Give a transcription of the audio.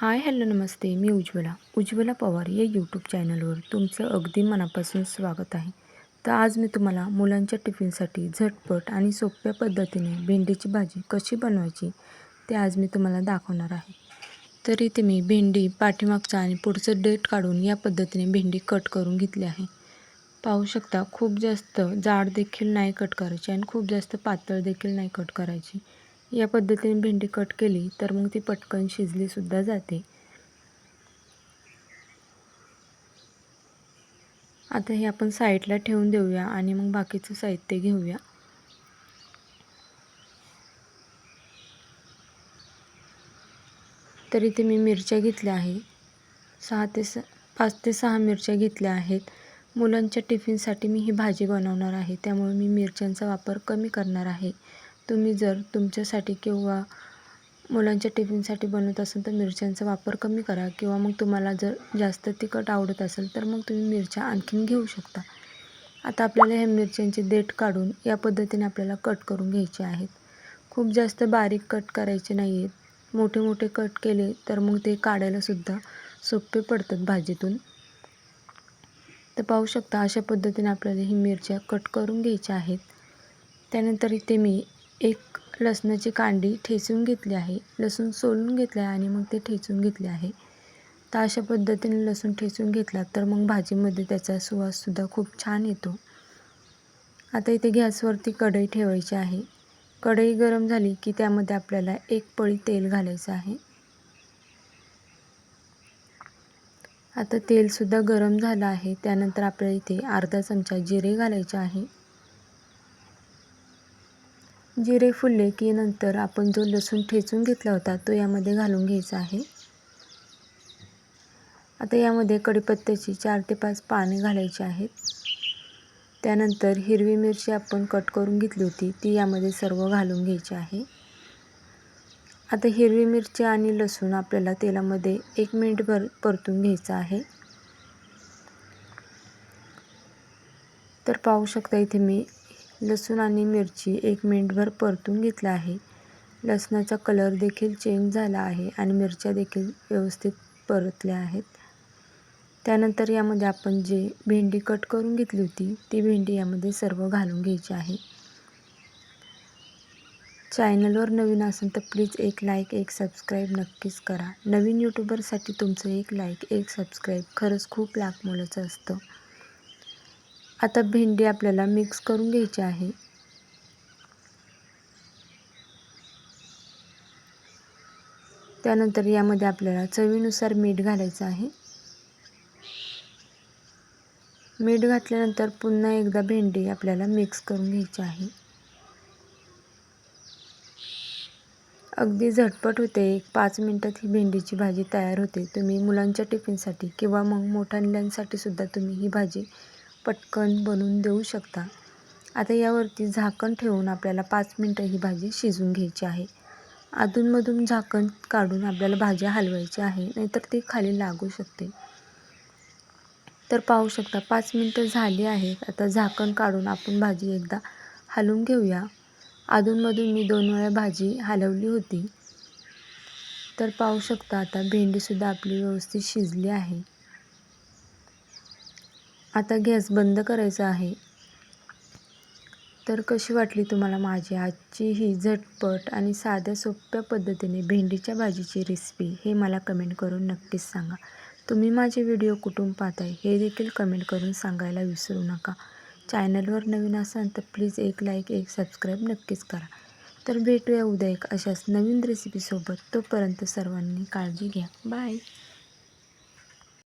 हाय hello नमस्ते. मी उज्ज्वला. उज्ज्वला पवार या यूट्यूब चॅनलवर तुमचं अगदी मनापासून स्वागत आहे. तर आज मी तुम्हाला मुलांच्या टिफिनसाठी झटपट आणि सोप्या पद्धतीने भेंडीची भाजी कशी बनवायची ते आज मी तुम्हाला दाखवणार आहे. तर इथे मी भेंडी पाठीमागचा आणि पुढचं डेट काढून या पद्धतीने भेंडी कट करून घेतली आहे. पाहू शकता खूप जास्त जाड देखील नाही कट करायची आणि खूप जास्त पातळ देखील नाही कट करायची. या पद्धतीने भेंडी कट केली तर मग ती पटकन शिजलीसुद्धा जाते. आता हे आपण साईडला ठेवून देऊया आणि मग बाकीचं साहित्य घेऊया. तर इथे मी मिरच्या घेतल्या आहे. सहा ते स पाच ते सहा मिरच्या घेतल्या आहेत. मुलांच्या टिफिनसाठी मी ही भाजी बनवणार आहे त्यामुळे मी मिरच्यांचा वापर कमी करणार आहे. तुम्ही जर तुमच्यासाठी किंवा मुलांच्या टिफिनसाठी बनवत असाल तर मिरच्यांचा वापर कमी करा किंवा मग तुम्हाला जर जास्त तिखट आवडत असेल तर मग तुम्ही मिरच्या आणखीन घेऊ शकता. आता आपल्याला ह्या मिरच्यांचे देठ काढून या पद्धतीने आपल्याला कट करून घ्यायचे आहेत. खूप जास्त बारीक कट करायचे नाही आहेत मोठे मोठे कट केले तर मग ते काढायलासुद्धा सोपे पडतात भाजीतून. तर पाहू शकता अशा पद्धतीने आपल्याला ही मिरच्या कट करून घ्यायच्या आहेत. त्यानंतर इथे मी एक लसणाची कांडी ठेचून घेतली आहे. लसूण सोलून घेतलं आहे आणि मग ते ठेचून घेतले आहे. तर अशा पद्धतीने लसूण ठेचून घेतला तर मग भाजीमध्ये त्याचा सुवाससुद्धा खूप छान येतो. आता इथे गॅसवरती कढई ठेवायची आहे. कढई गरम झाली की त्यामध्ये आपल्याला एक पळी तेल घालायचं आहे. आता तेलसुद्धा गरम झालं आहे. त्यानंतर आपल्याला इथे अर्धा चमचा जिरे घालायचे आहे. जिरे फुलले की नंतर आपण जो लसूण ठेचून घेतला होता तो यामध्ये घालून घ्यायचा आहे. आता यामध्ये कढीपत्त्याची चार ते पाच पाने घालायची आहेत. त्यानंतर हिरवी मिरची आपण कट करून घेतली होती ती यामध्ये सर्व घालून घ्यायची आहे. आता हिरवी मिरची आणि लसूण आपल्याला तेलामध्ये एक मिनिट भर परतून घ्यायचं आहे. तर पाहू शकता इथे मी लसूण आणि मिरची एक मिनिटभर परतून घेतलं आहे. लसणाचा कलर देखील चेंज झाला आहे आणि मिरच्या देखील व्यवस्थित परतल्या आहेत. त्यानंतर यामध्ये आपण जे भेंडी कट करून घेतली होती ती भेंडी यामध्ये सर्व घालून घ्यायची आहे. चॅनलवर नवीन असेल तर प्लीज एक लाईक एक सबस्क्राईब नक्कीच करा. नवीन यूट्यूबरसाठी तुमचं एक लाईक एक सबस्क्राईब खरंच खूप लाखमोलाचं असतं. आता भेंडी आपल्याला मिक्स करून घ्यायची आहे. त्यानंतर यामध्ये आपल्याला चवीनुसार मीठ घालायचं आहे. मीठ घातल्यानंतर पुन्हा एकदा भेंडी आपल्याला मिक्स करून घ्यायची आहे. अगदी झटपट होते. एक पाच मिनटात ही भेंडीची भाजी तयार होते. तुम्ही मुलांच्या टिफिनसाठी किंवा मग मोठ्यांसाठी सुद्धा तुम्ही ही भाजी पटकन बनवून देऊ शकता. आता यावरती झाकण ठेवून आपल्याला पाच मिनटं ही भाजी शिजून घ्यायची आहे. अधूनमधून झाकण काढून आपल्याला भाजी हलवायची आहे नाहीतर ती खाली लागू शकते. तर पाहू शकता पाच मिनटं झाली आहेत. आता झाकण काढून आपण भाजी एकदा हलवून घेऊया. अधूनमधून मी दोन वेळा भाजी हलवली होती. तर पाहू शकता आता भेंडीसुद्धा आपली व्यवस्थित शिजली आहे. आता गॅस बंद करायचा आहे. तर कशी वाटली तुम्हाला माझी आजची ही झटपट आणि साध्या सोप्या पद्धतीने भेंडीच्या भाजीची रेसिपी हे मला कमेंट करून नक्कीच सांगा. तुम्ही माझे व्हिडिओ कुठून पाहताय हे देखील कमेंट करून सांगायला विसरू नका. चॅनलवर नवीन असाल तर प्लीज एक लाईक एक सबस्क्राईब नक्कीच करा. तर भेटूया उद्या एक अशाच नवीन रेसिपीसोबत तोपर्यंत सर्वांनी काळजी घ्या. बाय